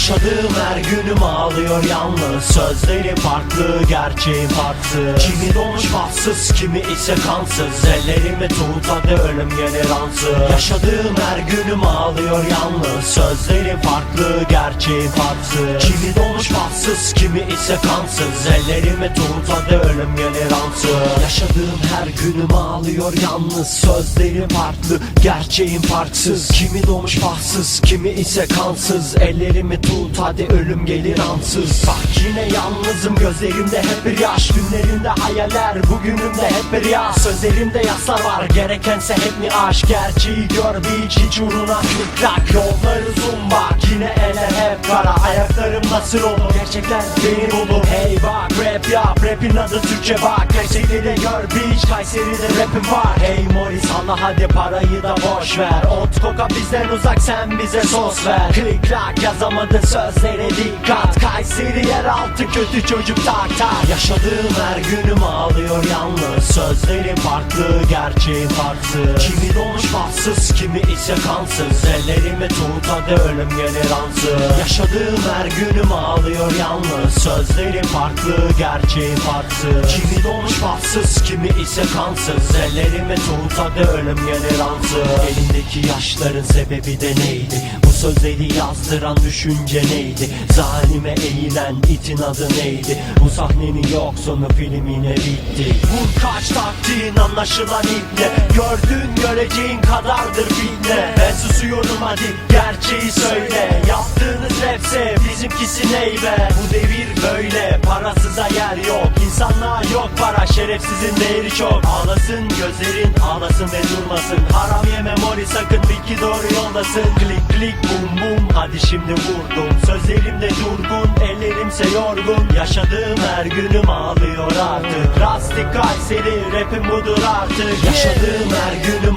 Yaşadığım her günüm ağlıyor yalnız. Sözleri farklı gerçeğim farksız Kimi dolmuş bahtsız kimi ise kansız. Ellerimi tut hadi ölüm gelir ansız Yaşadığım her günüm ağlıyor yalnız. Sözleri farklı gerçeğim farksız. Kimi dolmuş bahtsız kimi ise kansız. Ellerimi tut hadi ölüm gelir ansız Yaşadığım her günüm ağlıyor yalnız. Sözleri farklı gerçeğim farksız. Kimi doğmuş bahtsız kimi ise kansız. Ellerimi tut hadi ölüm gelir ansız. Bak yine yalnızım gözlerimde hep bir yaş. Günlerimde hayaller bugünümde hep bir yaz. Sözlerimde yaslar var gerekense hep mi aşk. Gerçeği gör bir hiç hiç uğruna kırk Yolları zoom bak yine eller hep kara Ayaklarım nasıl olur gerçekler beni bulur Hey bak rap yap rapin adı Türkçe bak. Gerçekleri de gör bitch. Kayseri'de rapim var. Hey Morris Allah hadi parayı da boş ver. Ot koka bizden uzak sen bize sos ver. Klik klak yazamadın sözlere dikkat. Kayseri yeraltı kötü çocuk tak tak. Yaşadığım her günüm ağlıyor yalnız. Sözleri farklı gerçeği farksız Kimi dolmuş bahtsız kimi ise kansız Ellerimi tut hadi ölüm gelir ansız Yaşadığım her günüm ağlıyor yalnız. Sözleri farklı gerçeği farksız Kimi dolmuş bahtsız kimi ise kansız. Ellerimi tut hadi ölüm gelir ansız Elindeki yaşların sebebi de neydi? Bu sözleri yazdıran düşünce neydi? Zalime eğilen itin adı neydi? Bu sahnenin yok sonu film yine bitti. Vur kaç taktiğin anlaşılan iple. Gördüğün göreceğin kadardır fitne Ben susuyorum hadi gerçeği söyle. Yaptığınız rapse bizimkisi neybe? Bu devir böyle parasıza yer yok. İnsanlığa yok para şerefsizin değeri çok. Ağlasın gözlerin ağlasın ve durmasın. Haram yeme mori sakın bil ki doğru yoldasın. Klik klik bum bum. Hadi şimdi vurdum. Sözlerimde durgun ellerimse yorgun. Yaşadığım her günüm ağlıyor artık. Rastik Kayseri rapim budur artık. Yaşadığım her günüm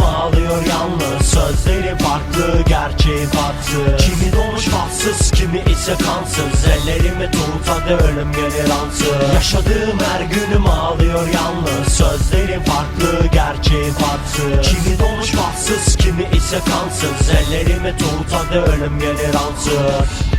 Sözleri farklı gerçeği farksız Kimi dolmuş bahtsız kimi ise kansız. Ellerimi tut hadi ölüm gelir ansız. Yaşadığım her günüm ağlıyor yalnız. Sözleri farklı gerçeği farksız Kimi dolmuş bahtsız kimi ise kansız. Ellerimi tut hadi ölüm gelir ansız